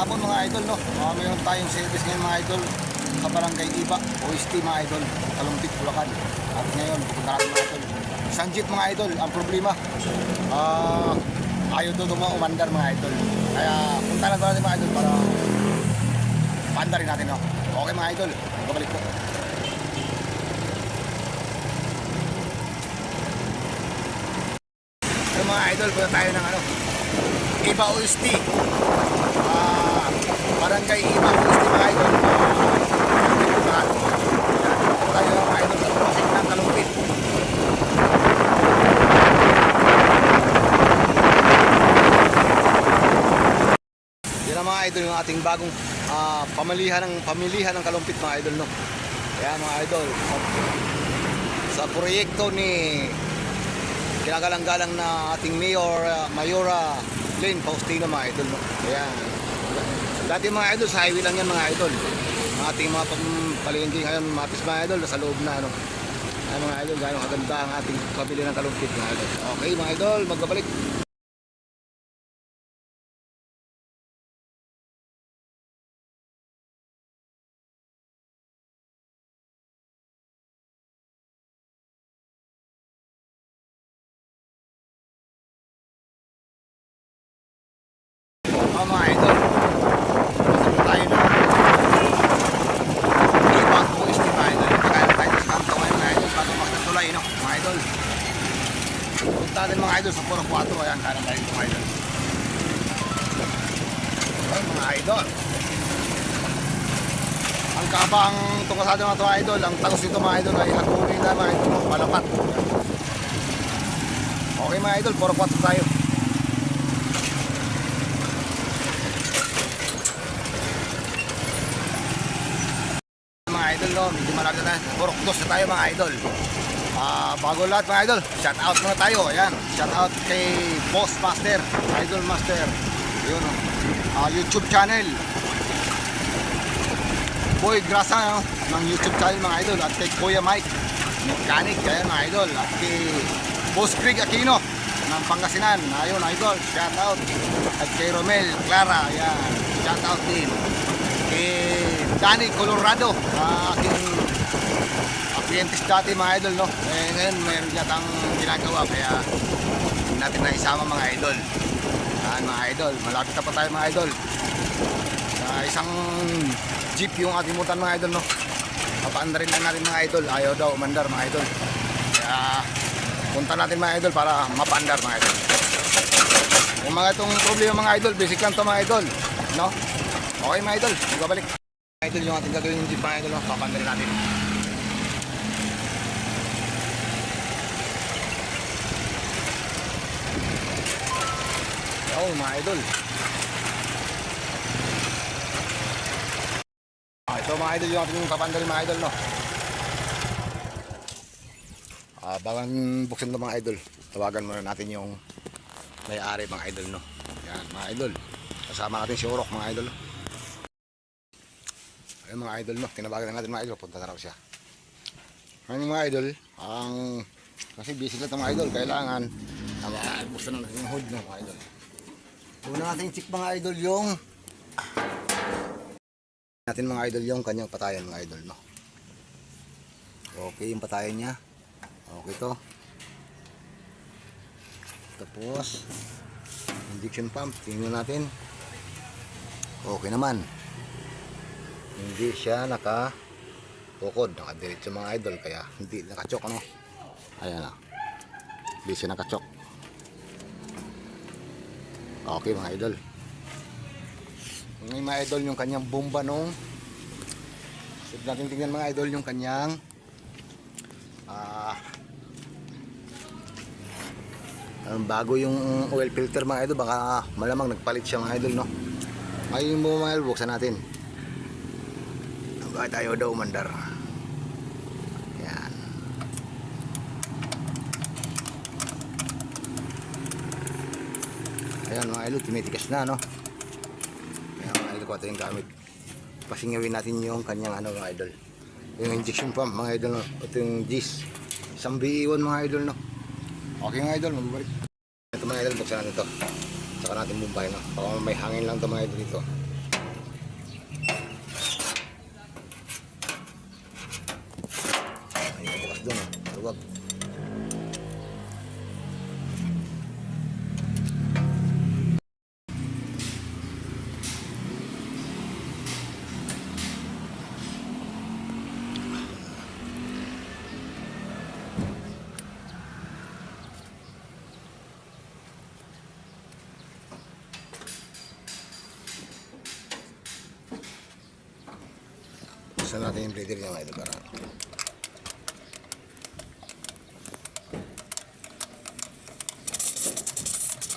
hapon mga idol, no? Uh, mayroon tayong service ngayon mga idol sa Barangay Iba, OST mga idol, Kalumpit, Bulacan. At ngayon, pupunta natin mga idol. Sanjit mga idol, ang problema, ah, ayaw doon mga umandar mga idol. Kaya punta na natin mga idol para paandarin natin, no? Okay mga idol, babalik po. So mga idol, punta tayo ng ano, Iba OST. Barangay Iba OST mga idol. Tayo mga idol ng idol yung ating bagong ah, pamilihan ng pamilihan ng Kalumpit mga idol no. Kaya mga idol, sa, sa proyekto ni kinagalang-galang na ating Mayor uh, Mayora Lynn Faustino mga idol no. Ayan. Dati mga idol sa highway lang yan mga idol. Ang ating mga palengke ngayon mapis mga idol sa loob na ano. Ay mga idol, gano'ng kaganda ang ating pamilya ng kalumpit mga idol. Okay mga idol, magbabalik. Oh, mga idol. Pasok tayo na. Ibang po is mga idol. Kaya tayo sa kanto ngayon mga idol. Bago makita tulay, no? Mga idol. Punta natin mga idol sa Puro 4. Ayan, kanan tayo mga idol. Ayan, mga idol. Ang kabang tungkasado ng mga idol, ang tagos dito mga idol ay hatuloy na mga idol, malapat. Okay mga idol, Puro 4 tayo. mga idol no, medyo malaga na. Puro dos na tayo mga idol. Ah, bago lahat mga idol, shout out muna tayo. Ayan, shout out kay Boss Master, Idol Master. Yun no. Ah, YouTube channel. Boy Grasa no, ng YouTube channel mga idol at kay Kuya Mike Mechanic ayan mga idol at kay Boss Greg Aquino ng Pangasinan ayun idol shout out at kay Romel Clara ayan shout out din kay Danny Colorado uh, aking uh, clientes dati mga idol no? Eh, ngayon mayroon yatang ginagawa kaya natin na isama mga idol. Yan mga idol malapit na pa tayo mga idol. Sa isang jeep yung ating mutan mga idol no? Papaanda rin lang natin mga idol. Ayaw daw umandar mga idol. Kaya punta natin mga idol para mapaandar mga idol. Yung mga itong problema mga idol basic lang to mga idol no? Okay mga idol magbabalik mga idol yung ating gagawin yung jeep mga idol no? Papaanda rin natin oh mga idol Ah, ito mga idol yung ating papandali mga idol no. Ah, bagang buksan ito mga idol. Tawagan muna natin yung may-ari mga idol no. Yan mga idol. Kasama natin si Orok mga idol. Ayun mga idol no. Tinabagan na natin mga idol. Punta na raw siya. Ngayon mga idol, ang kasi busy lang ito mga idol. Kailangan buksan na natin yung hood no mga idol. Una natin check mga idol yung natin mga idol yung kanyang patayan mga idol no? Okay yung patayan niya. Okay to. Tapos injection pump. Tingnan natin. Okay naman. Hindi siya naka bukod nakadiretso mga idol kaya hindi nakachok ano ayan na hindi siya nakachok okay mga idol. Ngayon mga idol yung kanyang bomba nung Sige natin tingnan mga idol yung kanyang ah ang bago yung oil filter mga idol. Baka malamang nagpalit siya mga idol no? Ngayon mo mga idol buksan natin. Bakit tayo daw umandar yan ayan mga idol tinitigas na no Ayan mga idol ko ito yung gamit. Pasingawin natin yung kanyang ano mga idol. Yung injection pump mga idol no. Ito yung G's. Isang BE1 mga idol no. Okay mga idol, magbalik. Ito mga idol, buksan natin ito. Saka natin bumbay no. Baka may hangin lang ito mga idol dito. Buksan natin yung breeder niya mga idol para.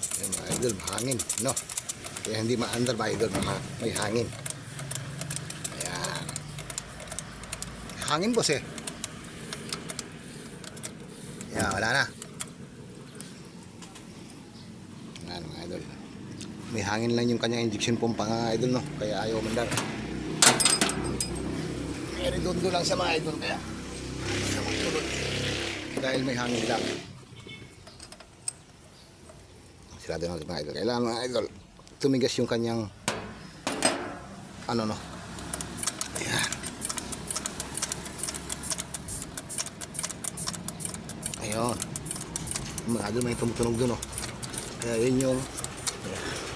Ayan mga idol, hangin, no? Kaya hindi ma-under mga idol, mga may hangin. Ayan. Hangin boss eh. Yan, wala na. Yan mga idol. May hangin lang yung kanyang injection pump nga idol, no? Kaya ayaw mandar. Redondo lang sa mga idol, kaya. Dahil may hangin lang. Sirado natin mga idol. Kailangan mga idol, tumigas yung kanyang ano no. Ayan. Ayun. Mga idol may tumutunog dun oh. Kaya yun yung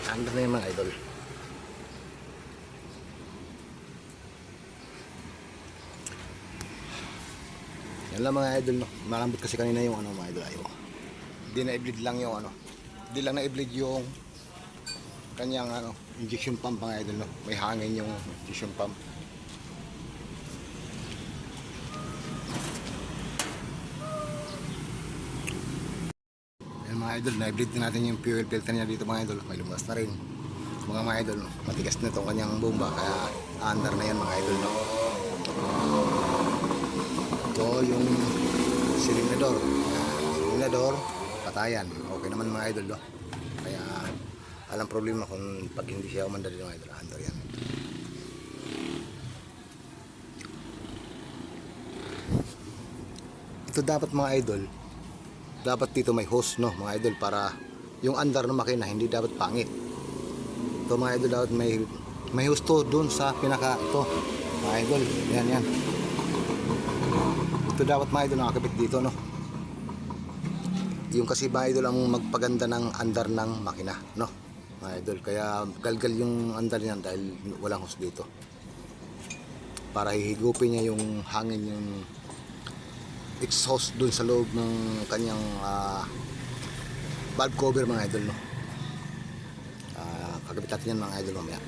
Under na yung mga idol. Yan lang mga idol no. Malambot kasi kanina yung ano mga idol ayo. Hindi na i-bleed lang yung ano. Hindi lang na i-bleed yung kanyang ano, injection pump mga idol no. May hangin yung injection pump. Yan mga idol, na-bleed na natin yung fuel filter niya dito mga idol. May lumabas na rin. Mga mga idol, no? matigas na itong kanyang bomba. Kaya under na yan mga idol. No? Ito yung silinador. Silinador, patayan. Okay naman mga idol. No? Kaya alam problema kung pag hindi siya umandar yung mga idol. Under yan. Ito dapat mga idol, dapat dito may hose no mga idol para yung andar ng makina hindi dapat pangit ito mga idol dapat may may hose to dun sa pinaka ito mga idol yan yan ito dapat mga idol nakakabit dito no yung kasi mga idol ang magpaganda ng andar ng makina no mga idol kaya galgal yung andar niyan dahil walang hose dito para hihigupin niya yung hangin yung exhaust dun sa loob ng kanyang ah, valve cover mga idol no. Ah, kakabit natin yan mga idol mamaya.